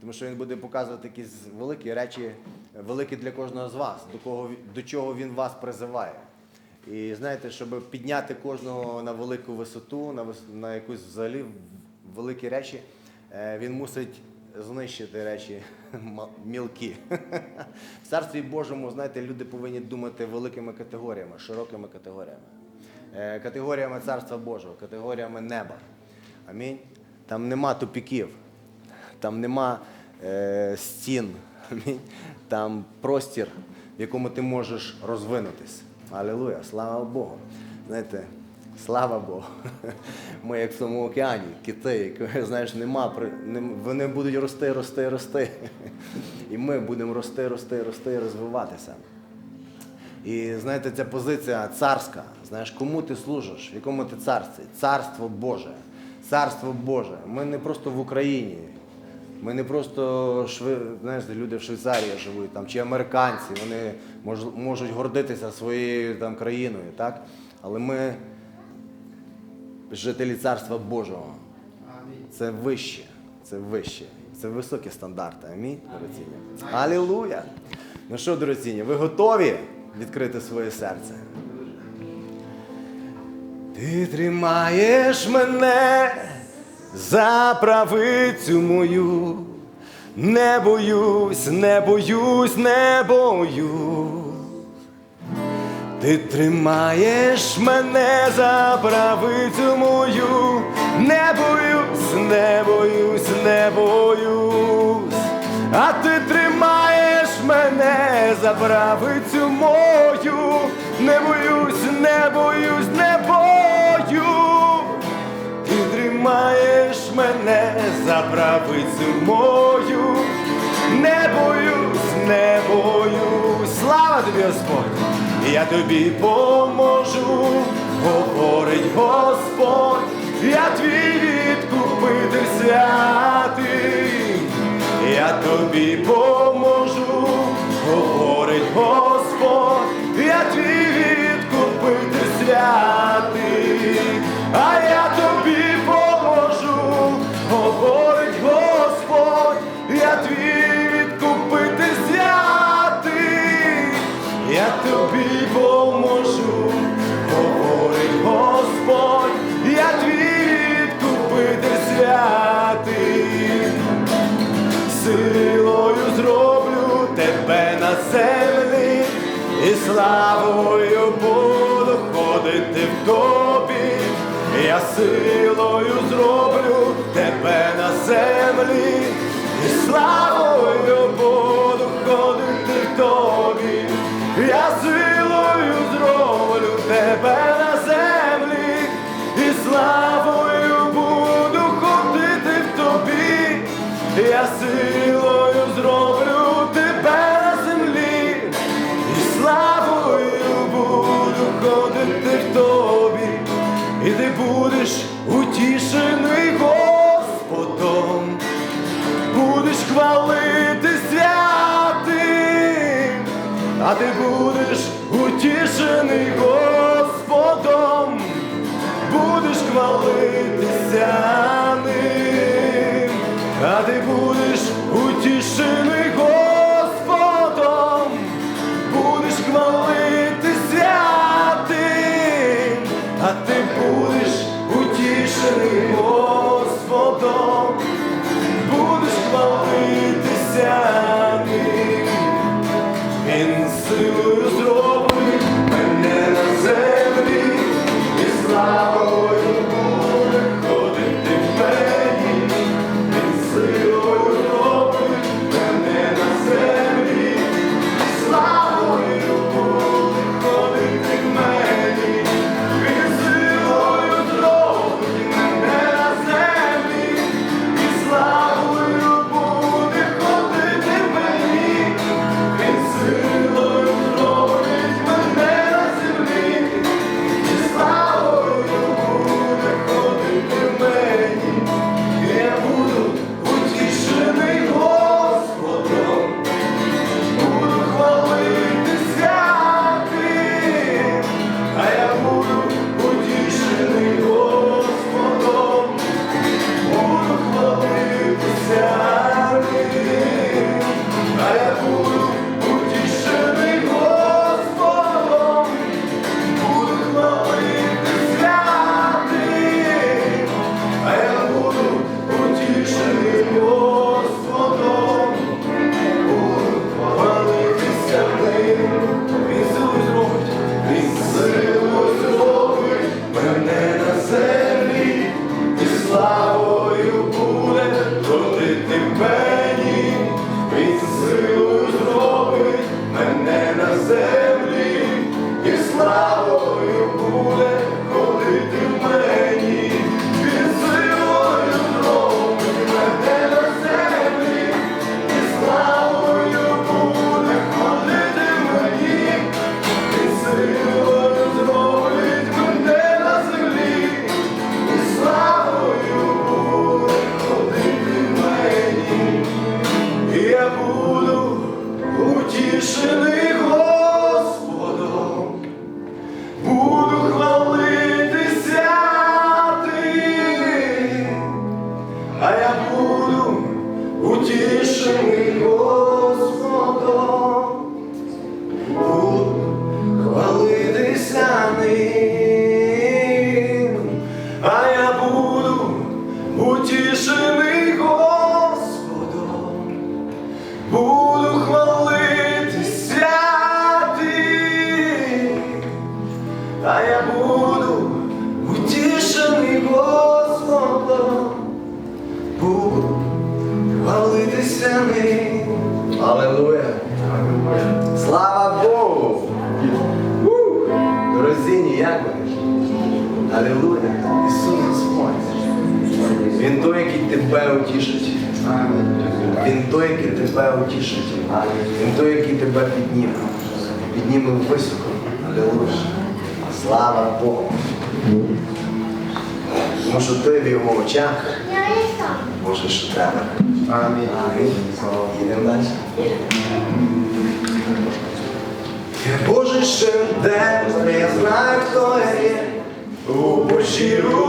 тому що він буде показувати якісь великі речі, великі для кожного з вас, до, кого, до чого він вас призиває. І знаєте, щоб підняти кожного на велику висоту, на, вис- на якусь взагалі великі речі, е, він мусить знищити речі мілкі. В царстві Божому, знаєте, люди повинні думати великими категоріями, широкими категоріями. Е, Категоріями Царства Божого, категоріями неба. Амінь. Там нема тупіків, там нема е, стін, там простір, в якому ти можеш розвинутись. Алілуя, слава Богу. Знаєте, слава Богу. Ми як в тому океані, кити, знаєш, нема, вони будуть рости, рости, рости. І ми будемо рости, рости, рости, розвиватися. І знаєте, ця позиція царська. Знаєш, кому ти служиш, в якому ти царстві? Царство Боже. Царство Боже. Ми не просто в Україні. Ми не просто шви, знаєш, люди в Швейцарії живуть там, чи американці, вони мож, можуть гордитися своєю там, країною, так? Але ми жителі Царства Божого. Це вище, це вище. Це високі стандарти. Амінь, дорогоцінні. Алілуя! Ну що, дорогоцінні, ви готові відкрити своє серце? Ти тримаєш мене за правицю мою. Не боюсь, не боюсь, не боюсь. Ти тримаєш мене за правицю мою, не боюсь, не боюсь, не боюсь, а ти тримаєш мене за правицю мою, Я тобі поможу, говорить Господь, я твій відкупитель святий, я тобі поможу, говорить Господь, я твій відкупитель святий, тебе на землі, і славою буду ходити в тобі. Я силою зроблю тебе на землі, і славою буду ходити в тобі. Я силою зроблю тебе на землі, і славою буду ходити в тобі. Я силою зроблю хвалити святи, а ти будеш утішений Господом, будеш хвалитися say ojciach. Możesz tam. Amen. Amen. Jeden dać? Boże, шедевр, не знаю, кто я, упущу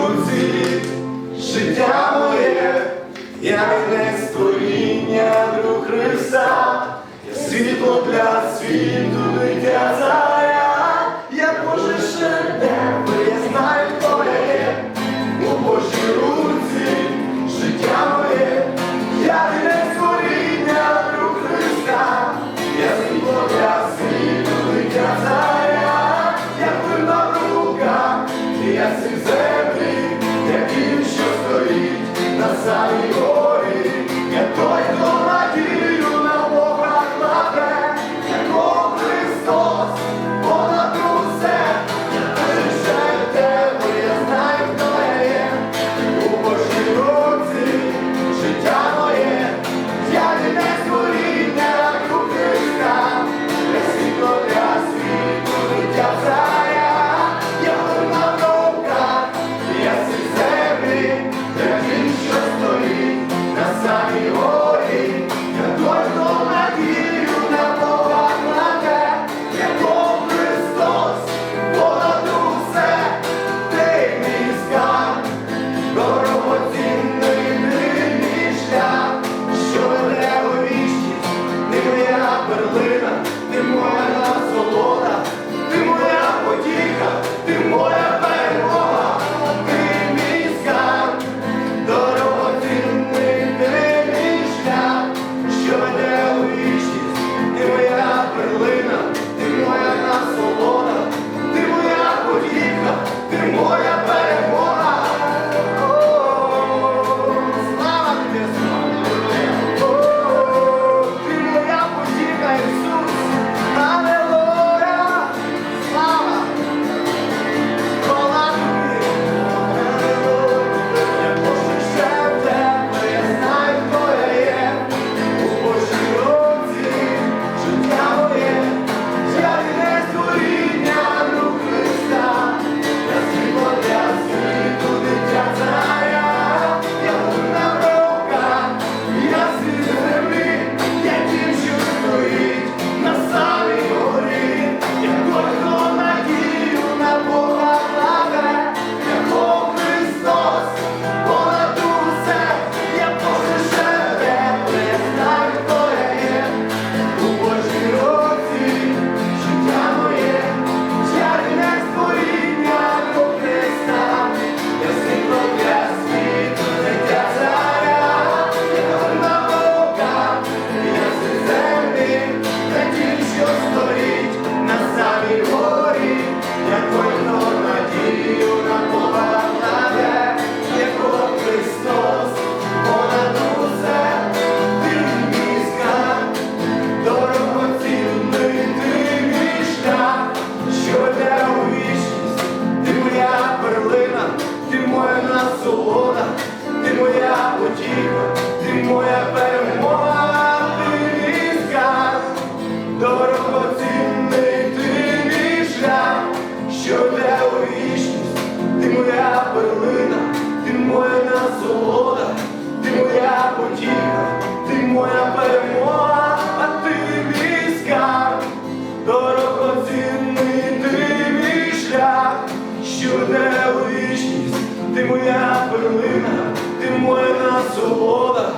що веде вічність, ти моя перлина, ти моя насолода,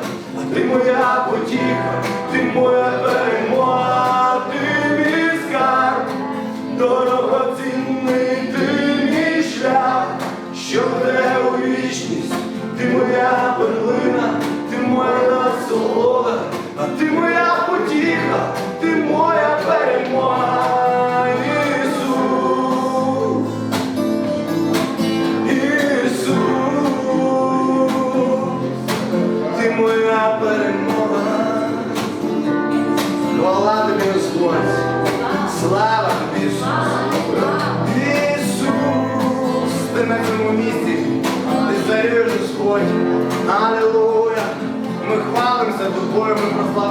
ти моя потіха, ти моя.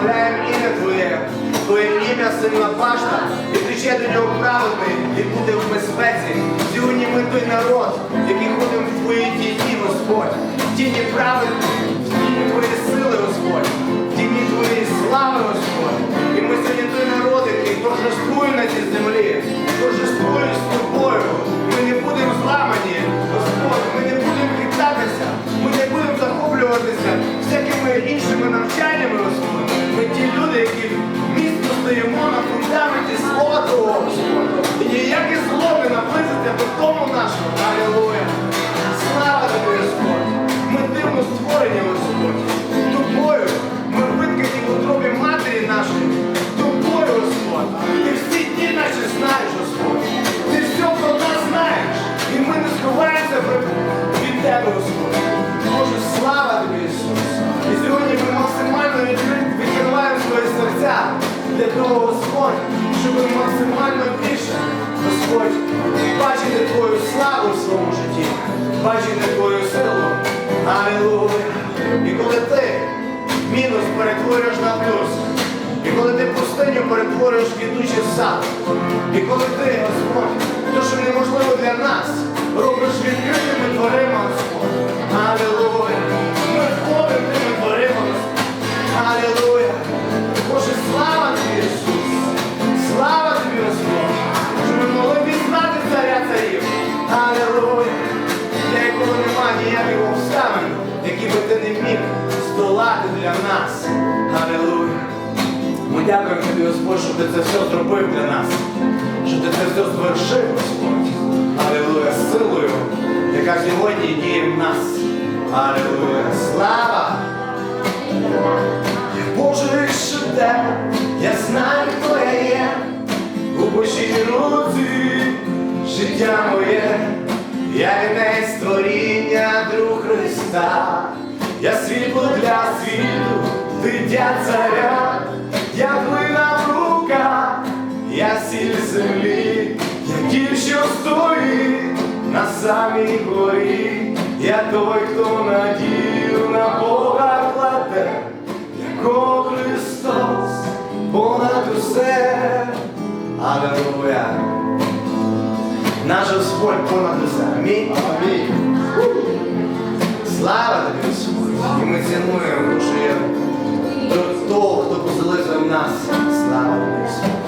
Ми прославляємо ім'я Твоє. Твоє ім'я сильна пашта, і тече до нього праведний, і буде в безпеці. Сьогодні ми той народ, який ходимо в Твоїй тіні, Господь. В тіні праведні, в тіні Твоєї сили, Господь, в тіні Твоєї слави, Господь. І ми сьогодні той народ, який торжествує на цій землі, торжествує з тобою. Ми не будемо зламані, Господь, ми не будемо хитатися, ми не будемо захоплюватися всякими іншими навчаннями, Господь. Ми ті люди, які міцно стоїмо на фундаменті Слова Господь. І ніяке зло не наблизиться до дому нашого. Алілуя. Слава тобі, Господь. Ми дивно створені, Господь. Тобою ми виткані в утробі матері нашої. Тобою, Господь. Ти всі дні наші знаєш, Господь. Ти все про нас знаєш. І ми не сховаємося від Тебе, Господь. Боже, слава тобі, Ісус. І сьогодні ми максимально відкриваємо свої серця для того, Господь, щоб максимально більше, Господь, бачити Твою славу в своєму житті, бачити Твою силу. Алілуя. І коли ти мінус перетворюєш на плюс, і коли ти пустиню перетворюєш в квітучий сад, і коли ти, Господь, ти не міг здолати для нас. Алілуя. Ми дякуємо тобі, Господь, що ти це все зробив для нас. Що ти це все звершив, Господь. Алілуя. Силою, яка сьогодні діє в нас. Алілуя. Слава! Боже, що те, я знаю, хто я є, у Божій руці життя моє, я вінець створіння друг Христа, я світло для світу, дитя царя, я плина в руках, я сіль землі, я ті, що стоїть на самій горі, я той, хто надію на Бога кладе. Яко Христос понад усе. Аллилуйя. Наш Господь понад усе. Амінь. Амінь. Слава тобі, Господь. І ми цінуємо, що є до того, хто поселив нас. Слава тобі,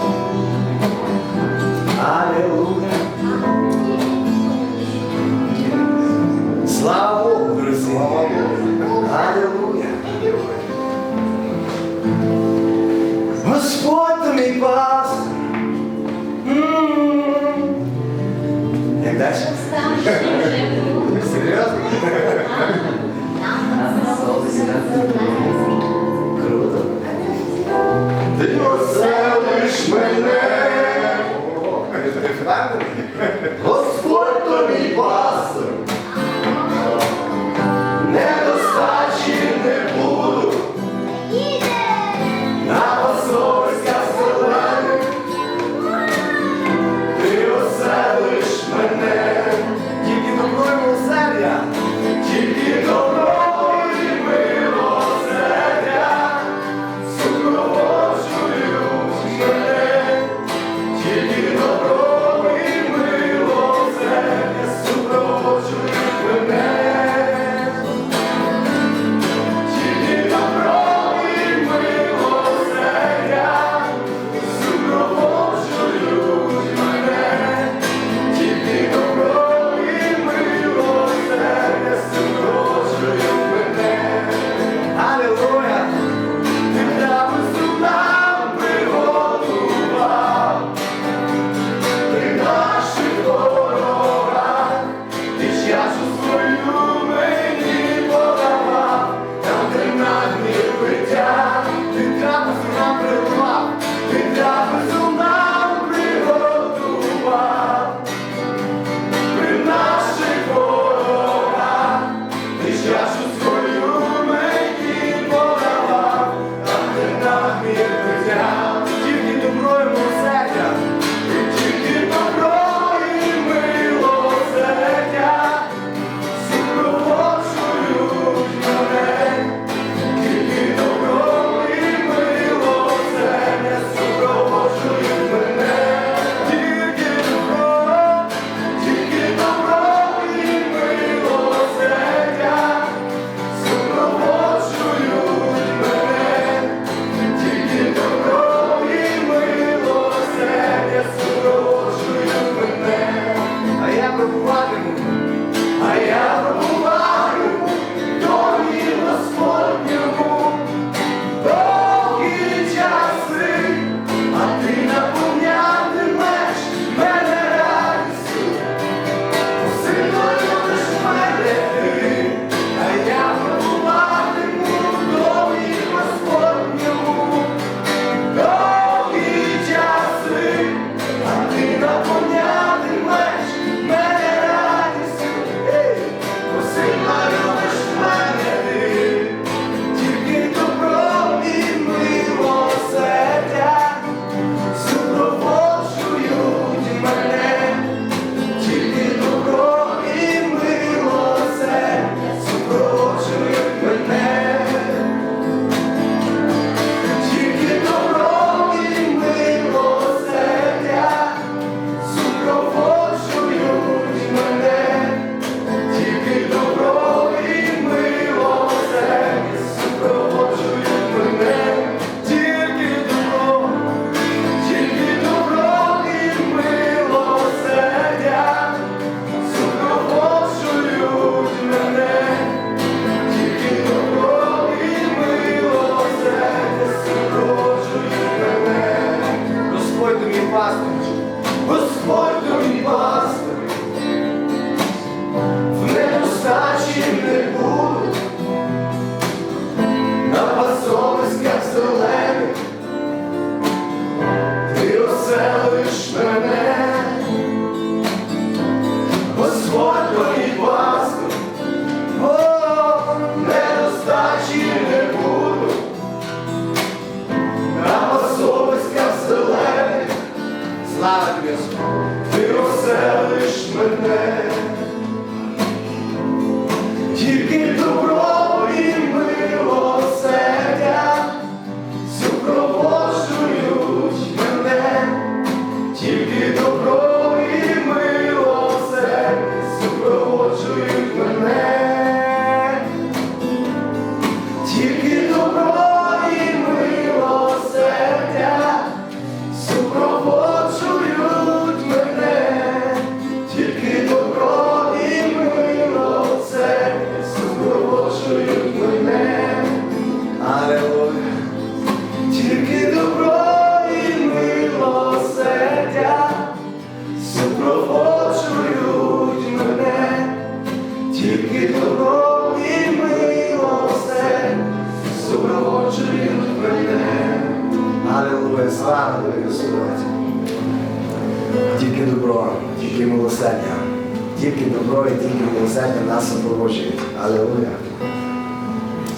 нас супроводжують. Аллилуйя.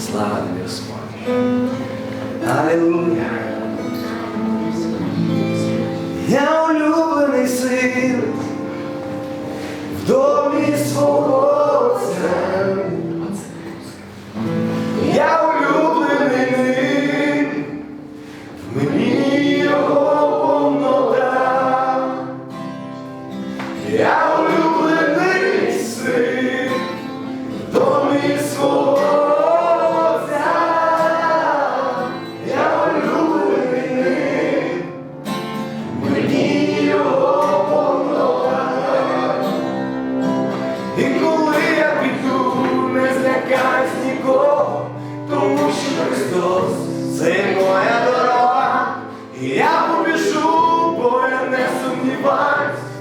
Слава тобі, Господь. Аллилуйя. Я улюблений син в домі свого.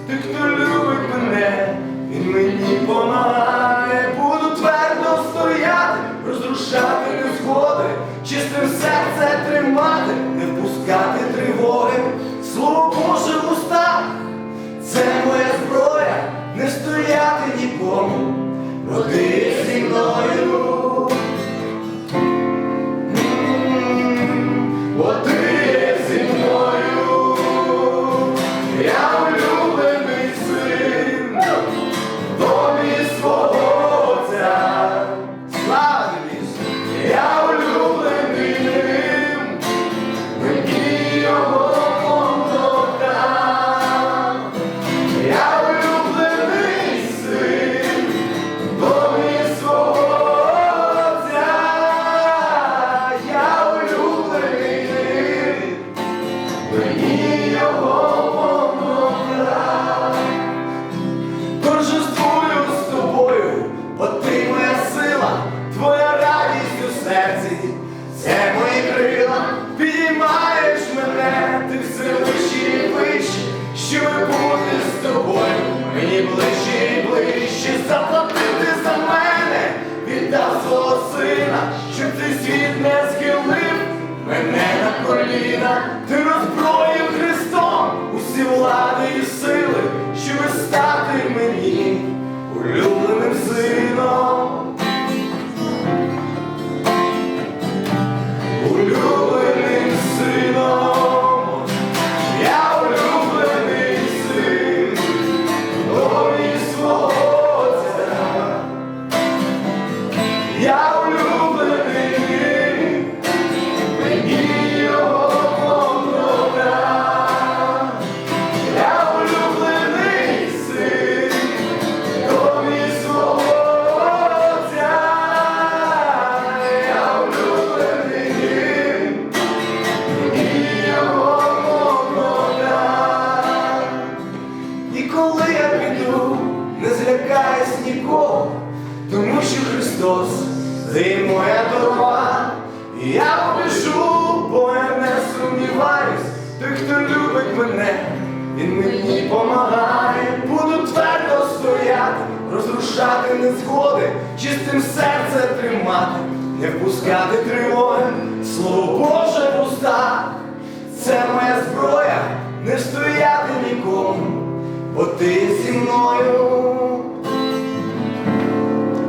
Ти, хто любить мене, він мені помагає, буду твердо стояти, розрушати незгоди, чистим серце тримати, не впускати тривоги, слово Боже в устах, це моя зброя, не стояти нікому. Роди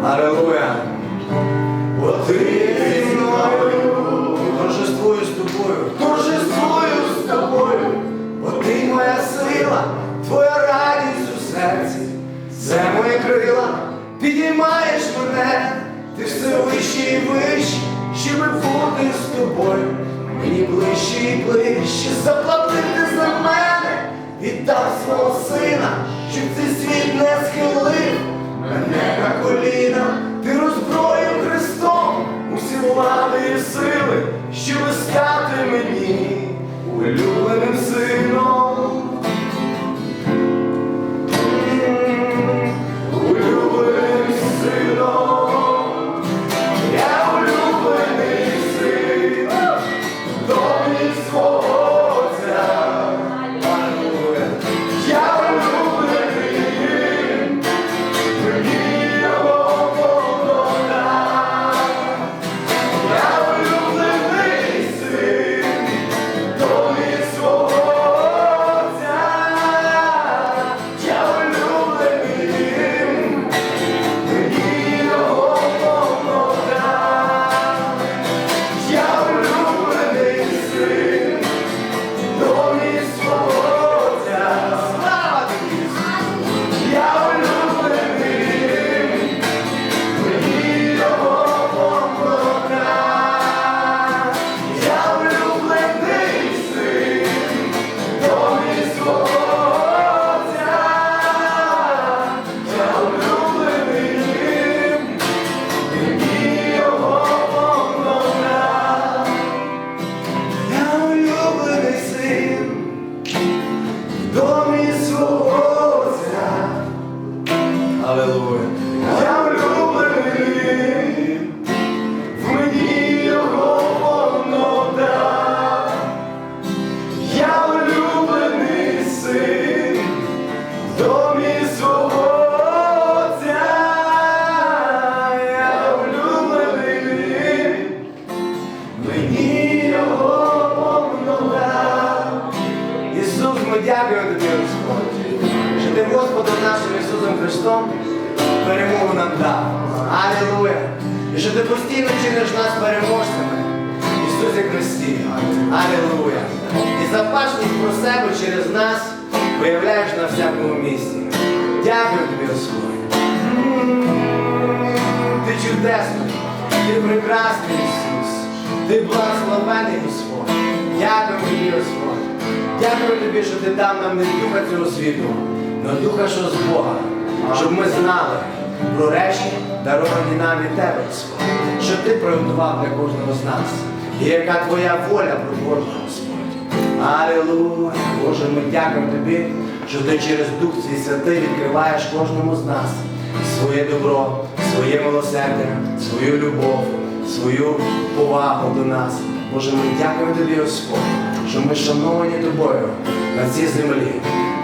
Аллилуйя. Вот ты здесь мною, торжествую с тобою, торжествую з тобою, бо ти моя сила, твоя радість у серці, це моє крила, підіймаєш мене, ти все вище і вище, щоб бути з тобою, мені ближче і ближче. Заплатити за мене, віддав свого сина, щоб цей світ не схилив мене на коліна, ти роззброїв Христом усі влади і сили, щоби стати мені улюбленим сином. Чудесний, ти прекрасний Ісус, ти благословений Господь. Дякую тобі, Господь. Дякую тобі, що ти дав нам не духа цього світу, але духа, що з Бога, щоб ми знали про речі, даровані нам від тебе, Господь, що ти приготував для кожного з нас. І яка твоя воля про кожного, Господь. Алілуя! Боже, ми дякуємо тобі, що ти через Дух Свій Святий відкриваєш кожному з нас своє добро, своє милосердя, свою любов, свою повагу до нас. Боже, ми дякуємо тобі, Господь, що ми шановані тобою на цій землі.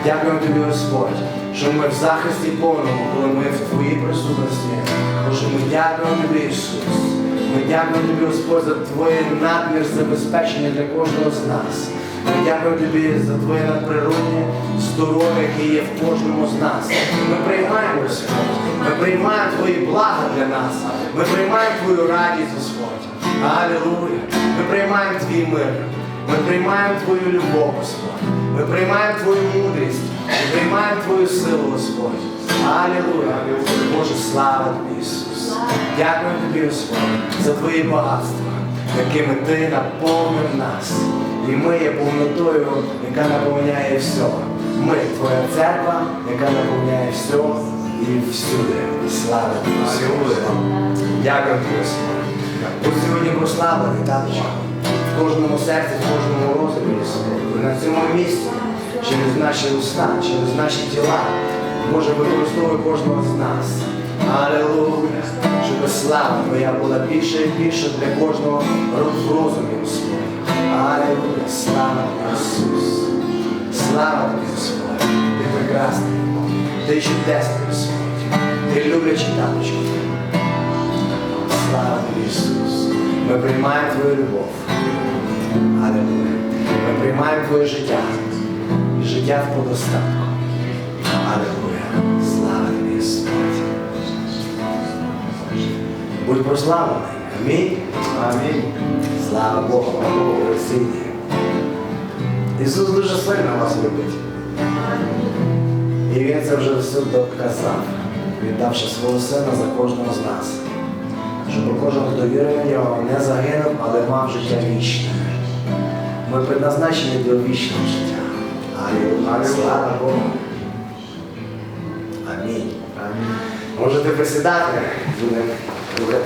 Дякуємо тобі, Господь, що ми в захисті повному, коли ми в твоїй присутності. Боже, ми дякуємо тобі, Ісус. Ми дякуємо тобі, Господь, за твоє надмір забезпечення для кожного з нас. Ми дякуємо тобі за твоє надприродне здоров'я, яке є в кожному з нас. Ми приймаємо Господь. Ми приймаємо твої блага для нас. Ми приймаємо твою радість, Господь. Алілуя. Ми приймаємо твій мир. Ми приймаємо твою любов, Господь. Ми приймаємо твою мудрість. Ми приймаємо твою силу, Господь. Алілуя. Боже, слава тобі, Ісус. Дякую тобі, Господь, за твої багатства, якими ти наповнив нас. І ми є повнотою, яка наповняє все. Ми твоя церква, яка наповняє все і всюди. Слава тобі, Господь. Дякую Господь. Будь сьогодні прославлений, таточка. В кожному серці, в кожному розумі, І на цьому місці, через наші уста, через наші тіла. Боже, використовуй кожного з нас. Алілуя! Щоб слава Твоя була більше і більше для кожного в розумі, Господь. Алілуя! Слава Ісус! Слава тобі, Господь! Ти прекрасний, ти чудесний, Господь! Ти люблячий таточка. Слава тобі, Ісус! Ми приймаємо Твою любов. Алілуя! Ми приймаємо Твоє життя. І життя в подостатку. Будь прославлений. Амінь. Амінь. Слава Богу, Богу сильні. Ісус дуже сильно вас любить. І Він це вже все доказав, віддавши свого сина за кожного з нас. Щоб кожен, хто вірує в нього, не загинув, але мав життя вічне. Ми предназначені до вічного життя. Алілуя. Слава Богу. Амінь. Амінь. Можете присідати, будемо слухати